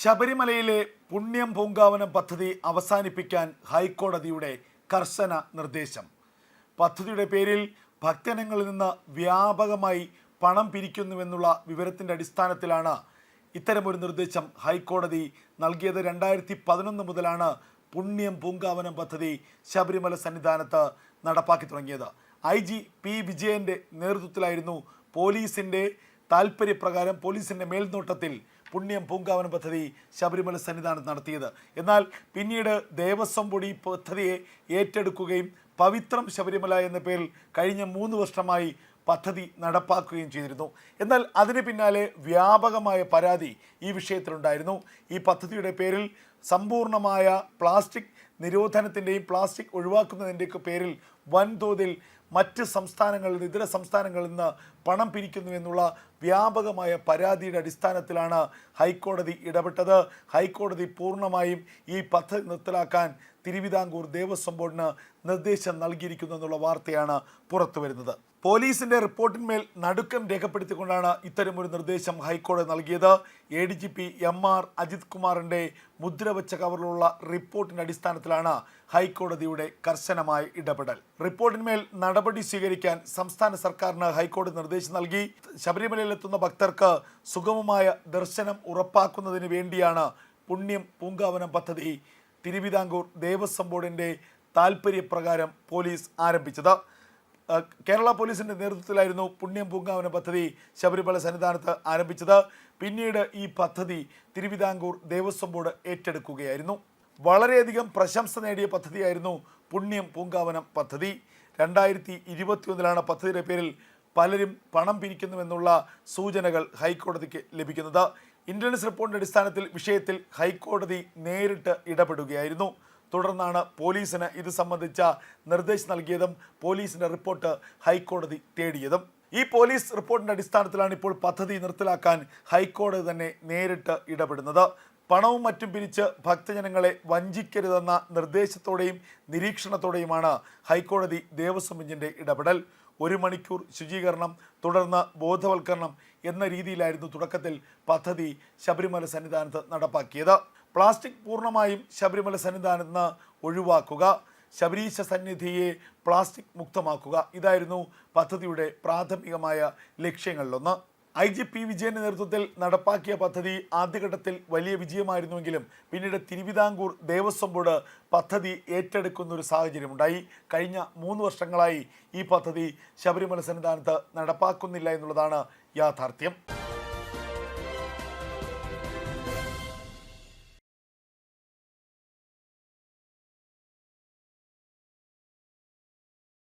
ശബരിമലയിലെ പുണ്യം പൂങ്കാവനം പദ്ധതി അവസാനിപ്പിക്കാൻ ഹൈക്കോടതിയുടെ കർശന നിർദ്ദേശം. പദ്ധതിയുടെ പേരിൽ ഭക്തജനങ്ങളിൽ നിന്ന് വ്യാപകമായി പണം പിരിക്കുന്നുവെന്നുള്ള വിവരത്തിന്റെ അടിസ്ഥാനത്തിലാണ് ഇത്തരമൊരു നിർദ്ദേശം ഹൈക്കോടതി നൽകിയത്. രണ്ടായിരത്തി പതിനൊന്ന് മുതലാണ് പുണ്യം പൂങ്കാവനം പദ്ധതി ശബരിമല സന്നിധാനത്ത് നടപ്പാക്കി തുടങ്ങിയത്. ഐ ജി പി വിജയന്റെ നേതൃത്വത്തിലായിരുന്നു പോലീസിന്റെ താൽപ്പര്യപ്രകാരം പോലീസിന്റെ മേൽനോട്ടത്തിൽ പുണ്യം പൂങ്കാവനം പദ്ധതി ശബരിമല സന്നിധാനത്ത് നടത്തിയത്. എന്നാൽ പിന്നീട് ദേവസ്വം ബോർഡ് ഈ പദ്ധതിയെ ഏറ്റെടുക്കുകയും പവിത്രം ശബരിമല എന്ന പേരിൽ കഴിഞ്ഞ മൂന്ന് വർഷമായി പദ്ധതി നടപ്പാക്കുകയും ചെയ്തിരുന്നു. എന്നാൽ അതിന് പിന്നാലെ വ്യാപകമായ പരാതി ഈ വിഷയത്തിലുണ്ടായിരുന്നു. ഈ പദ്ധതിയുടെ പേരിൽ സമ്പൂർണമായ പ്ലാസ്റ്റിക് നിരോധനത്തിന്റെയും പ്ലാസ്റ്റിക് ഒഴിവാക്കുന്നതിന്റെയൊക്കെ പേരിൽ വൻതോതിൽ മറ്റ് സംസ്ഥാനങ്ങളിൽ നിന്ന് ഇതര സംസ്ഥാനങ്ങളിൽ നിന്ന് പണം പിരിക്കുന്നു എന്നുള്ള വ്യാപകമായ പരാതിയുടെ അടിസ്ഥാനത്തിലാണ് ഹൈക്കോടതി ഇടപെട്ടത്. ഹൈക്കോടതി പൂർണമായും ഈ പദ്ധതി നിർത്തലാക്കാൻ തിരുവിതാംകൂർ ദേവസ്വം ബോർഡിന് നിർദ്ദേശം നൽകിയിരിക്കുന്നു എന്നുള്ള വാർത്തയാണ് പുറത്തു വരുന്നത് പോലീസിന്റെ റിപ്പോർട്ടിന്മേൽ നടുക്കം രേഖപ്പെടുത്തിക്കൊണ്ടാണ് ഇത്തരമൊരു നിർദ്ദേശം ഹൈക്കോടതി നൽകിയത്. A D G P M R Ajith കുമാറിന്റെ മുദ്രവച്ച കവറിലുള്ള റിപ്പോർട്ടിന്റെ അടിസ്ഥാനത്തിലാണ് ഹൈക്കോടതിയുടെ കർശനമായ ഇടപെടൽ. റിപ്പോർട്ടിന്മേൽ നടപടി സ്വീകരിക്കാൻ സംസ്ഥാന സർക്കാരിന് ഹൈക്കോടതി നിർദ്ദേശം നൽകി. ശബരിമലയിലെത്തുന്ന ഭക്തർക്ക് സുഗമമായ ദർശനം ഉറപ്പാക്കുന്നതിന് വേണ്ടിയാണ് പുണ്യം പൂങ്കാവനം പദ്ധതി. തിരുവിതാംകൂർ ദേവസ്വം ബോർഡിന്റെ താൽപ്പര്യപ്രകാരം പോലീസ് ആരംഭിച്ചത്. കേരള പോലീസിന്റെ നേതൃത്വത്തിലായിരുന്നു പുണ്യം പൂങ്കാവന പദ്ധതി ശബരിമല സന്നിധാനത്ത് ആരംഭിച്ചത്. പിന്നീട് ഈ പദ്ധതി തിരുവിതാംകൂർ ദേവസ്വം ബോർഡ് ഏറ്റെടുക്കുകയായിരുന്നു. വളരെയധികം പ്രശംസ നേടിയ പദ്ധതിയായിരുന്നു പുണ്യം പൂങ്കാവനം പദ്ധതി. രണ്ടായിരത്തി ഇരുപത്തിയൊന്നിലാണ് പദ്ധതിയുടെ പേരിൽ പലരും പണം പിരിക്കുന്നുവെന്നുള്ള സൂചനകൾ ഹൈക്കോടതിക്ക് ലഭിക്കുന്നത്. ഇന്റലിജൻസ് റിപ്പോർട്ടിന്റെ അടിസ്ഥാനത്തിൽ വിഷയത്തിൽ ഹൈക്കോടതി നേരിട്ട് ഇടപെടുകയായിരുന്നു. തുടർന്നാണ് പോലീസിന് ഇത് സംബന്ധിച്ച നിർദ്ദേശം നൽകിയതും പോലീസിന്റെ റിപ്പോർട്ട് ഹൈക്കോടതി തേടിയതും. ഈ പോലീസ് റിപ്പോർട്ടിന്റെ അടിസ്ഥാനത്തിലാണ് ഇപ്പോൾ പദ്ധതി നിർത്തലാക്കാൻ ഹൈക്കോടതി തന്നെ നേരിട്ട് ഇടപെടുന്നത്. പണവും മറ്റും പിരിച്ച് ഭക്തജനങ്ങളെ വഞ്ചിക്കരുതെന്ന നിർദ്ദേശത്തോടെയും നിരീക്ഷണത്തോടെയുമാണ് ഹൈക്കോടതി ദേവസ്വം ബെഞ്ചിന്റെ ഇടപെടൽ. ഒരു മണിക്കൂർ ശുചീകരണം തുടർന്ന് ബോധവൽക്കരണം എന്ന രീതിയിലായിരുന്നു തുടക്കത്തിൽ പദ്ധതി ശബരിമല സന്നിധാനത്ത് നടപ്പാക്കിയത്. പ്ലാസ്റ്റിക് പൂർണമായും ശബരിമല സന്നിധാനത്ത് നിന്ന് ഒഴിവാക്കുക. ശബരീശ സന്നിധിയെ പ്ലാസ്റ്റിക് മുക്തമാക്കുക. ഇതായിരുന്നു പദ്ധതിയുടെ പ്രാഥമികമായ ലക്ഷ്യങ്ങളിലൊന്ന്. ഐ ജി പി വിജയന്റെ നേതൃത്വത്തിൽ നടപ്പാക്കിയ പദ്ധതി ആദ്യഘട്ടത്തിൽ വലിയ വിജയമായിരുന്നുവെങ്കിലും പിന്നീട് തിരുവിതാംകൂർ ദേവസ്വം ബോർഡ് പദ്ധതി ഏറ്റെടുക്കുന്ന ഒരു സാഹചര്യമുണ്ടായി. കഴിഞ്ഞ മൂന്ന് വർഷങ്ങളായി ഈ പദ്ധതി ശബരിമല സന്നിധാനത്ത് നടപ്പാക്കുന്നില്ല എന്നുള്ളതാണ് യാഥാർത്ഥ്യം.